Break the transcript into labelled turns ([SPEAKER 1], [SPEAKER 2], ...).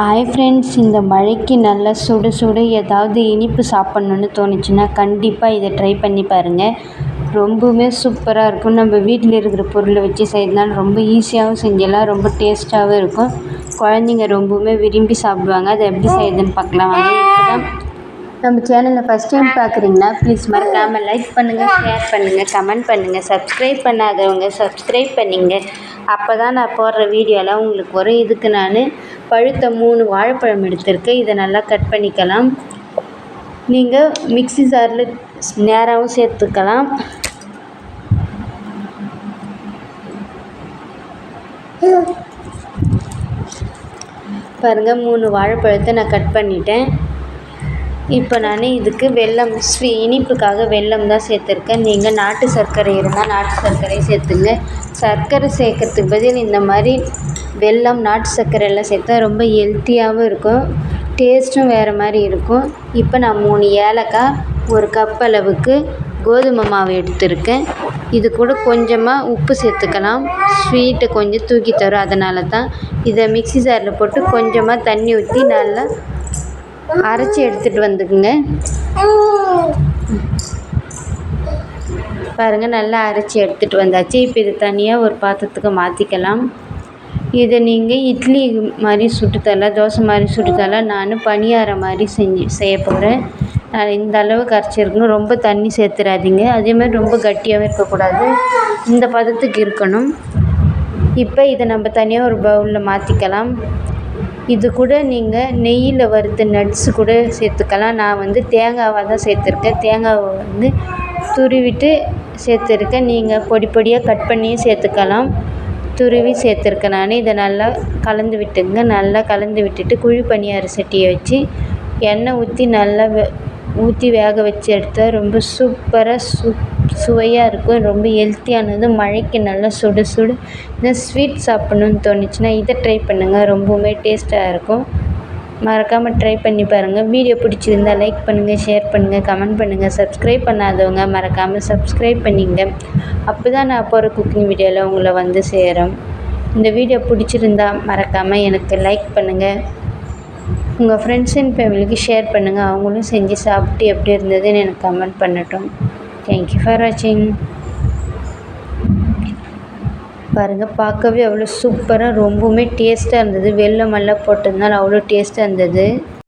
[SPEAKER 1] Hi friends இந்த மழைக்கு நல்லா சுட சுட ஏதாவது இனிப்பு சாப்பிட்ணுன்னு தோணுச்சுன்னா கண்டிப்பாக இதை ட்ரை பண்ணி பாருங்கள் ரொம்பவுமே சூப்பராக இருக்கும். நம்ம வீட்டில் இருக்கிற பொருளை வச்சு செய்கிறதுனால ரொம்ப ஈஸியாகவும் செஞ்சிடலாம். ரொம்ப டேஸ்ட்டாகவும் இருக்கும். குழந்தைங்க ரொம்பவுமே விரும்பி சாப்பிடுவாங்க. அதை எப்படி செய்யுதுன்னு பார்க்கலாம். வாங்க இப்போ தான் நம்ம சேனலை ஃபஸ்ட் டைம் பார்க்குறீங்கன்னா ப்ளீஸ் மறக்காமல் லைக் பண்ணுங்கள் ஷேர் பண்ணுங்கள் கமெண்ட் பண்ணுங்கள் சப்ஸ்கிரைப் பண்ணாதவங்க சப்ஸ்கிரைப் பண்ணிங்க. அப்போ தான் நான் போடுற வீடியோலாம் உங்களுக்கு வரும். இதுக்கு நான் பழுத்த மூணு வாழைப்பழம் எடுத்திருக்கேன் இதை நல்லா கட் பண்ணிக்கலாம். நீங்கள் மிக்ஸி ஜாரில் நேராகவும் சேர்த்துக்கலாம். பாருங்கள் மூணு வாழைப்பழத்தை நான் கட் பண்ணிட்டேன். இப்போ நான் இதுக்கு வெல்லம் ஸ்வீ இனிப்புக்காக வெல்லம் தான் சேர்த்துருக்கேன். நீங்கள் நாட்டு சர்க்கரை இருந்தால் நாட்டு சர்க்கரை சேர்த்துங்க. சர்க்கரை சேர்க்கறதுக்கு பதில் இந்த மாதிரி வெல்லம் நாட்டு சர்க்கரை எல்லாம் சேர்த்தா ரொம்ப ஹெல்த்தியாகவும் இருக்கும். டேஸ்ட்டும் வேறு மாதிரி இருக்கும். இப்போ நான் மூணு ஏலக்காய் ஒரு கப் அளவுக்கு கோதுமை மாவு எடுத்திருக்கேன். இது கூட கொஞ்சமாக உப்பு சேர்த்துக்கலாம். ஸ்வீட்டை கொஞ்சம் தூக்கி தரும். அதனால தான் இதை மிக்ஸி ஜாரில் போட்டு கொஞ்சமாக தண்ணி ஊற்றி நல்லா அரைச்சி எடுத்துகிட்டு வந்துக்குங்க. பாருங்கள் நல்லா அரைச்சி எடுத்துகிட்டு வந்தாச்சு. இப்போ இது தனியாக ஒரு பாத்திரத்துக்கு மாற்றிக்கலாம் இதை நீங்கள் இட்லி மாதிரி சுட்டு தரலாம் தோசை மாதிரி சுட்டு தரலாம் நான் பணியாரம் மாதிரி செஞ்சு செய்ய போகிறேன் நான் இந்த அளவுக்கு அரைச்சிருக்கணும் ரொம்ப தண்ணி சேர்த்துறாதீங்க. அதே மாதிரி ரொம்ப கட்டியாகவும் இருக்கக்கூடாது. இந்த பதத்துக்கு இருக்கணும். இப்போ இதை நம்ம தனியாக ஒரு பவுலில் மாற்றிக்கலாம் இது கூட நீங்கள் நெய்யில் வறுத்த நட்ஸு கூட சேர்த்துக்கலாம். நான் வந்து தேங்காவாக தான் சேர்த்துருக்கேன். தேங்காவை வந்து துருவிட்டு சேர்த்துருக்கேன். நீங்கள் பொடி பொடியாக கட் பண்ணியும் சேர்த்துக்கலாம். துருவி சேர்த்துருக்கேன் நான். இதை நல்லா கலந்து விட்டுங்க நல்லா கலந்து விட்டுட்டு குழி பணியார சட்டியை வச்சு எண்ணெய் ஊற்றி நல்லா வெ ஊற்றி வேக வச்சு எடுத்தால் ரொம்ப சூப்பராக சு சுவையாக இருக்கும். ரொம்ப ஹெல்த்தியானது. மழைக்கு நல்லா சுட சுட. இந்த ஸ்வீட் சாப்பிட்ணுன்னு தோணுச்சுன்னா இதை ட்ரை பண்ணுங்கள் ரொம்பவுமே டேஸ்ட்டாக இருக்கும். மறக்காமல் ட்ரை பண்ணி பாருங்கள் வீடியோ பிடிச்சிருந்தா லைக் பண்ணுங்கள் ஷேர் பண்ணுங்கள் கமெண்ட் பண்ணுங்கள் சப்ஸ்கிரைப் பண்ணாதவங்க மறக்காமல் சப்ஸ்கிரைப் பண்ணிங்க. அப்போ தான் நான் போகிற குக்கிங் வீடியோவில் உங்களை வந்து சேரும். இந்த வீடியோ பிடிச்சிருந்தா மறக்காமல் எனக்கு லைக் பண்ணுங்கள் உங்கள் ஃப்ரெண்ட்ஸ் அண்ட் ஃபேமிலிக்கு ஷேர் பண்ணுங்கள் அவங்களும் செஞ்சு சாப்பிட்டு எப்படி இருந்ததுன்னு எனக்கு கமெண்ட் பண்ணட்டும். தேங்க்யூ ஃபார் வாட்சிங் பாருங்கள் பார்க்கவே அவ்வளோ சூப்பராக ரொம்பவுமே டேஸ்ட்டாக இருந்தது. வெல்லமெல்லாம் எல்லாம் போட்டதுனால அவ்வளோ டேஸ்ட்டாக இருந்தது.